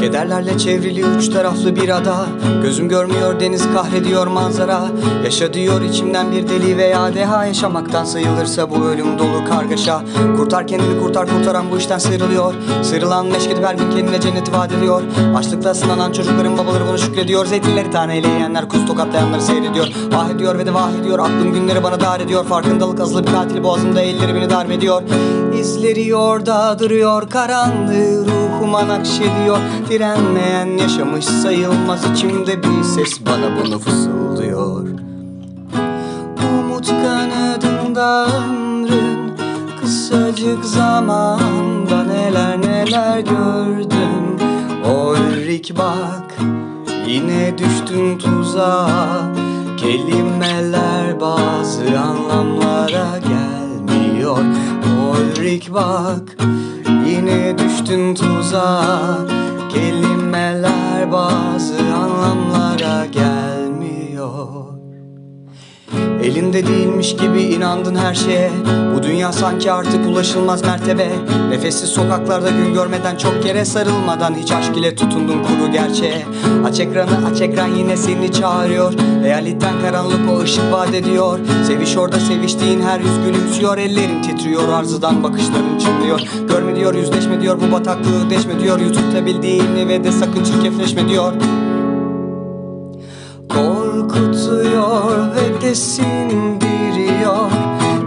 Kederlerle çevrili üç taraflı bir ada. Gözüm görmüyor deniz kahrediyor manzara. Yaşa diyor içimden bir deli veya deha. Yaşamaktan sayılırsa bu ölüm dolu kargaşa. Kurtar kendini kurtar kurtaran bu işten sıyrılıyor. Sıyrılan meşk edip her gün kendine cenneti vaat ediyor. Açlıkla sınanan çocukların babaları bunu şükrediyor. Zeytinleri taneyle yiyenler kuz tokatlayanları seyrediyor. Ah ediyor ve de vah ediyor. Aklım günleri bana dar ediyor. Farkındalık azılı bir katil boğazımda elleri beni darp ediyor İzleri orada duruyor karanlığı ruhuma nakşediyor. Direnmeyen yaşamış sayılmaz içimde bir ses bana bunu fısıldıyor. Umut kanadında ömrün Kısacık zamanda neler neler gördüm. Ulrik bak yine düştün tuzağa Kelimeler bazı anlamlara gelmiyor Ulrik bak yine düştün tuzağa. Kelimeler bazı anlamlara Elinde değilmiş gibi inandın her şeye. Bu dünya sanki artık ulaşılmaz mertebe. Nefessiz sokaklarda gün görmeden çok kere sarılmadan Hiç aşk ile tutundun kuru gerçeğe. Aç ekranı aç ekran yine seni çağırıyor. Realitten karanlık o ışık vaat ediyor. Seviş orada seviştiğin her yüz gülümsüyor. Ellerin titriyor arzudan bakışların çınlıyor. Görme diyor yüzleşme diyor bu bataklığı deşme diyor. Yututabildiğini ve de sakın çirkefleşme diyor. Korkutuyor de sindiriyor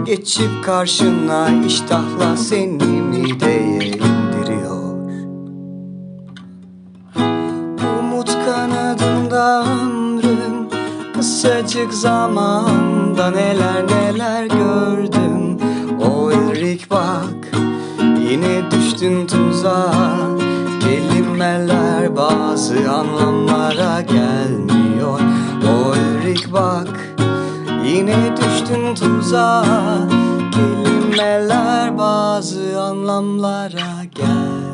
Geçip karşına iştahla seni mideye indiriyor Umut kanadında ömrüm Kısacık zamanda neler neler gördüm O erik bak Yine düştün tuzağa Kelimeler bazı anlamlara gelmiyor. O erik bak Yine düştün tuzağa Kelimeler bazı anlamlara gelmiyor